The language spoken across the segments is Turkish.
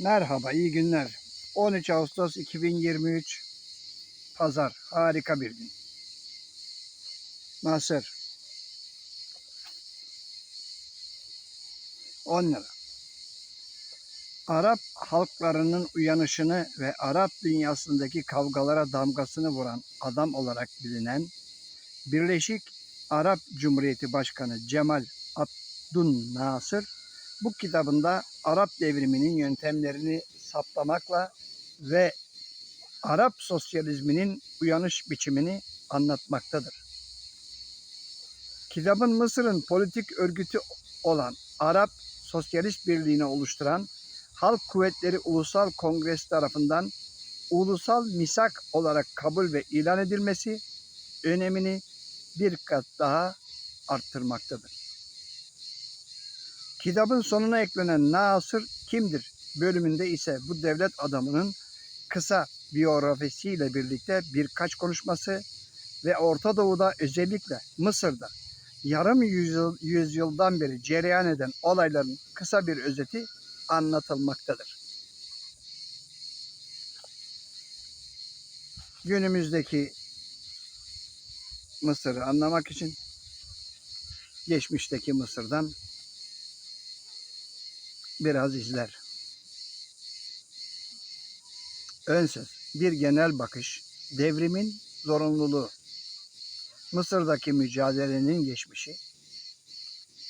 Merhaba, iyi günler. 13 Ağustos 2023 Pazar. Harika bir gün. Mısır. 10 lira. Arap halklarının uyanışını ve Arap dünyasındaki kavgalara damgasını vuran adam olarak bilinen Birleşik Arap Cumhuriyeti Başkanı Cemal Abdun Nasır bu kitabında Arap devriminin yöntemlerini saptamakla ve Arap sosyalizminin uyanış biçimini anlatmaktadır. Kitabın Mısır'ın politik örgütü olan Arap Sosyalist Birliği'ni oluşturan Halk Kuvvetleri Ulusal Kongresi tarafından ulusal misak olarak kabul ve ilan edilmesi önemini bir kat daha arttırmaktadır. Kitabın sonuna eklenen Nasır kimdir bölümünde ise bu devlet adamının kısa biyografisiyle birlikte birkaç konuşması ve Orta Doğu'da özellikle Mısır'da yarım yüzyıl, yüzyıldan beri cereyan eden olayların kısa bir özeti anlatılmaktadır. Günümüzdeki Mısır'ı anlamak için geçmişteki Mısır'dan biraz izler. Ön söz, bir genel bakış, devrimin zorunluluğu, Mısır'daki mücadelenin geçmişi,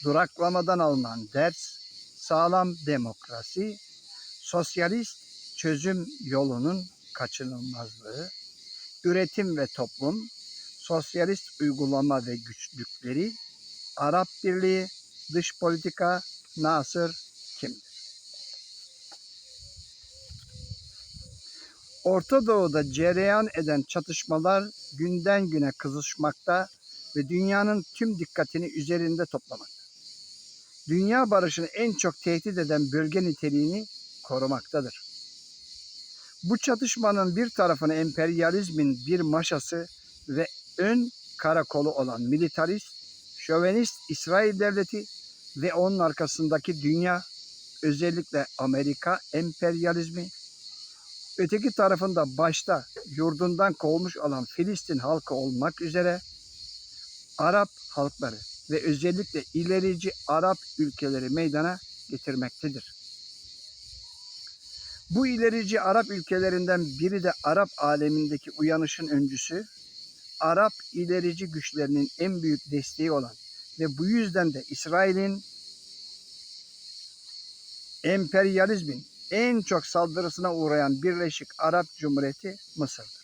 duraklamadan alınan ders, sağlam demokrasi, sosyalist çözüm yolunun kaçınılmazlığı, üretim ve toplum, sosyalist uygulama ve güçlükleri, Arap Birliği, dış politika, Nasır kimdir? Orta Doğu'da cereyan eden çatışmalar günden güne kızışmakta ve dünyanın tüm dikkatini üzerinde toplamakta. Dünya barışını en çok tehdit eden bölge niteliğini korumaktadır. Bu çatışmanın bir tarafını emperyalizmin bir maşası ve ön karakolu olan militarist, şövenist İsrail devleti ve onun arkasındaki dünya, özellikle Amerika emperyalizmi, öteki tarafında başta yurdundan kovulmuş olan Filistin halkı olmak üzere Arap halkları ve özellikle ilerici Arap ülkeleri meydana getirmektedir. Bu ilerici Arap ülkelerinden biri de Arap alemindeki uyanışın öncüsü, Arap ilerici güçlerinin en büyük desteği olan ve bu yüzden de İsrail'in emperyalizmin en çok saldırısına uğrayan Birleşik Arap Cumhuriyeti Mısır'dır.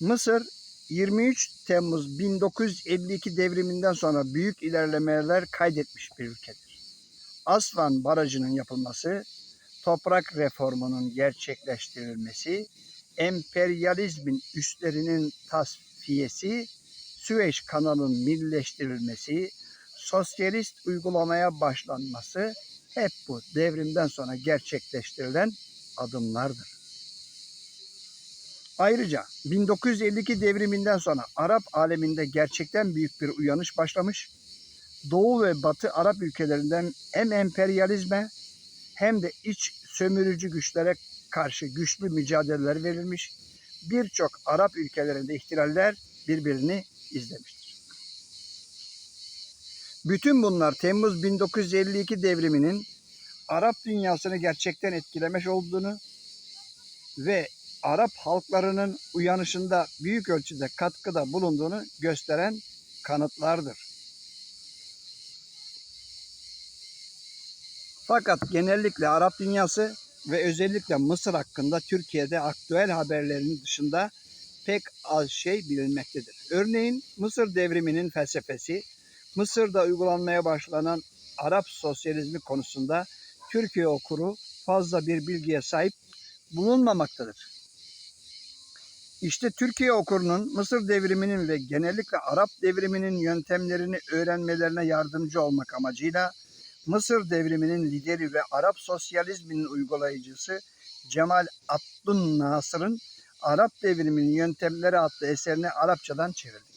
Mısır 23 Temmuz 1952 devriminden sonra büyük ilerlemeler kaydetmiş bir ülkedir. Asvan Barajı'nın yapılması, toprak reformunun gerçekleştirilmesi, emperyalizmin üstlerinin tasfiyesi, Süveyş kanalının millileştirilmesi, sosyalist uygulamaya başlanması hep bu devrimden sonra gerçekleştirilen adımlardır. Ayrıca 1952 devriminden sonra Arap aleminde gerçekten büyük bir uyanış başlamış. Doğu ve Batı Arap ülkelerinden hem emperyalizme hem de iç sömürücü güçlere karşı güçlü mücadeleler verilmiş. Birçok Arap ülkelerinde ihtilaller birbirini izlemiştir. Bütün bunlar Temmuz 1952 devriminin Arap dünyasını gerçekten etkilemiş olduğunu ve Arap halklarının uyanışında büyük ölçüde katkıda bulunduğunu gösteren kanıtlardır. Fakat genellikle Arap dünyası ve özellikle Mısır hakkında Türkiye'de aktüel haberlerin dışında pek az şey bilinmektedir. Örneğin Mısır devriminin felsefesi, Mısır'da uygulanmaya başlanan Arap sosyalizmi konusunda Türkiye okuru fazla bir bilgiye sahip bulunmamaktadır. İşte Türkiye okurunun Mısır devriminin ve genellikle Arap devriminin yöntemlerini öğrenmelerine yardımcı olmak amacıyla Mısır devriminin lideri ve Arap sosyalizminin uygulayıcısı Cemal Abdun Nasır'ın Arap devriminin yöntemleri adlı eserini Arapçadan çevirdik.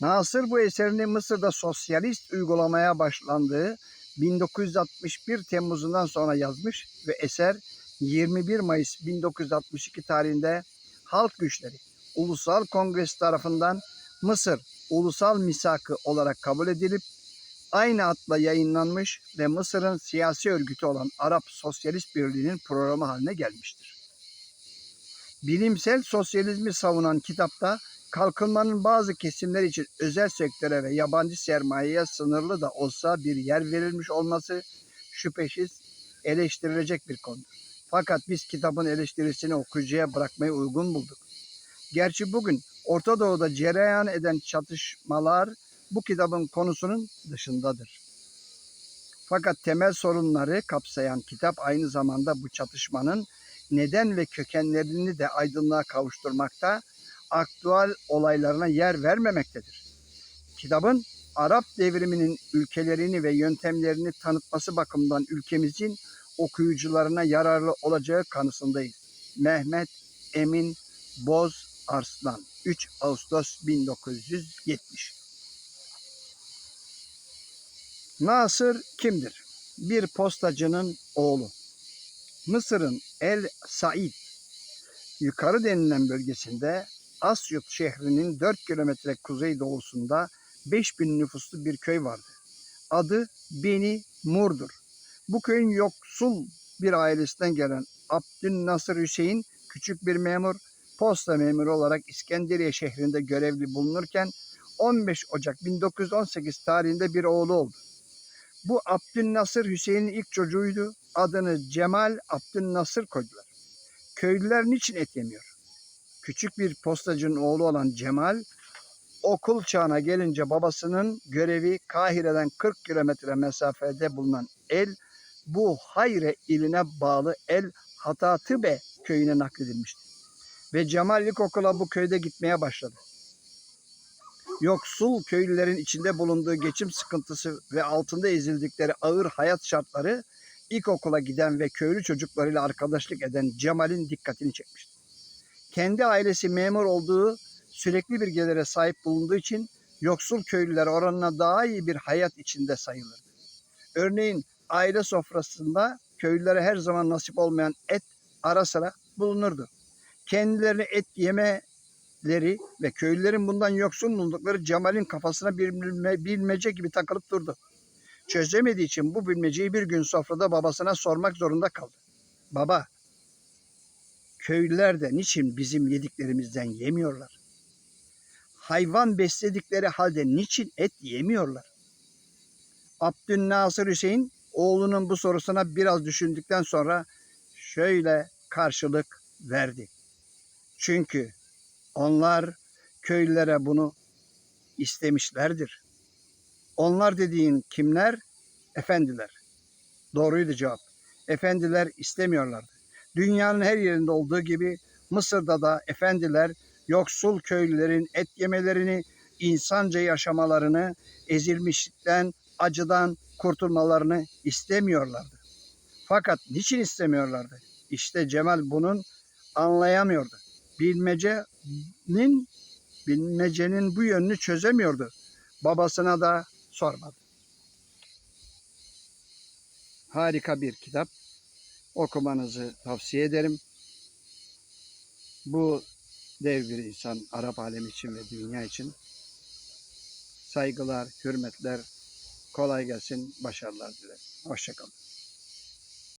Nasır bu eserini Mısır'da sosyalist uygulamaya başlandığı 1961 Temmuz'undan sonra yazmış ve eser 21 Mayıs 1962 tarihinde Halk Güçleri Ulusal Kongresi tarafından Mısır Ulusal Misakı olarak kabul edilip aynı adla yayınlanmış ve Mısır'ın siyasi örgütü olan Arap Sosyalist Birliği'nin programı haline gelmiştir. Bilimsel sosyalizmi savunan kitapta kalkınmanın bazı kesimler için özel sektöre ve yabancı sermayeye sınırlı da olsa bir yer verilmiş olması şüphesiz eleştirilecek bir konudur. Fakat biz kitabın eleştirisini okuyucuya bırakmayı uygun bulduk. Gerçi bugün Orta Doğu'da cereyan eden çatışmalar bu kitabın konusunun dışındadır. Fakat temel sorunları kapsayan kitap aynı zamanda bu çatışmanın neden ve kökenlerini de aydınlığa kavuşturmakta, aktüel olaylarına yer vermemektedir. Kitabın Arap devriminin ülkelerini ve yöntemlerini tanıtması bakımından ülkemizin okuyucularına yararlı olacağı kanısındayız. Mehmet Emin Boz Arslan 3 Ağustos 1970 Nasır kimdir? Bir postacının oğlu. Mısır'ın El Said yukarı denilen bölgesinde Asyut şehrinin 4 kilometre kuzeydoğusunda 5000 nüfuslu bir köy vardı. Adı Beni Mur'dur. Bu köyün yoksul bir ailesinden gelen Abdülnasır Hüseyin küçük bir memur, posta memuru olarak İskenderiye şehrinde görevli bulunurken 15 Ocak 1918 tarihinde bir oğlu oldu. Bu Abdülnasır Hüseyin'in ilk çocuğuydu. Adını Cemal Abdülnasır koydular. Köylüler niçin et yemiyor? Küçük bir postacının oğlu olan Cemal okul çağına gelince babasının görevi Kahire'den 40 kilometre mesafede bulunan El bu Hayre iline bağlı El Hatatıbe köyüne nakledilmişti. Ve Cemal ilkokula bu köyde gitmeye başladı. Yoksul köylülerin içinde bulunduğu geçim sıkıntısı ve altında ezildikleri ağır hayat şartları ilkokula giden ve köylü çocuklarıyla arkadaşlık eden Cemal'in dikkatini çekmişti. Kendi ailesi memur olduğu sürekli bir gelire sahip bulunduğu için yoksul köylüler oranına daha iyi bir hayat içinde sayılırdı. Örneğin aile sofrasında köylülere her zaman nasip olmayan et ara sıra bulunurdu. Kendilerine et yemeleri ve köylülerin bundan yoksun bulundukları Cemal'in kafasına bir bilme- bilmece gibi takılıp durdu. Çözemediği için bu bilmeceyi bir gün sofrada babasına sormak zorunda kaldı. Baba, köylüler de niçin bizim yediklerimizden yemiyorlar? Hayvan besledikleri halde niçin et yemiyorlar? Abdülnasır Hüseyin oğlunun bu sorusuna biraz düşündükten sonra şöyle karşılık verdi. Çünkü onlar köylülere bunu istemişlerdir. Onlar dediğin kimler? Efendiler. Doğruydu cevap. Efendiler istemiyorlardı. Dünyanın her yerinde olduğu gibi Mısır'da da efendiler yoksul köylülerin et yemelerini, insanca yaşamalarını, ezilmişlikten, acıdan kurtulmalarını istemiyorlardı. Fakat niçin istemiyorlardı? İşte Cemal bunun anlayamıyordu. Bilmecenin bilmecenin bu yönünü çözemiyordu. Babasına da sormadı. Harika bir kitap. Okumanızı tavsiye ederim. Bu dev bir insan Arap alemi için ve dünya için saygılar, hürmetler, kolay gelsin, başarılar dilerim. Hoşçakalın.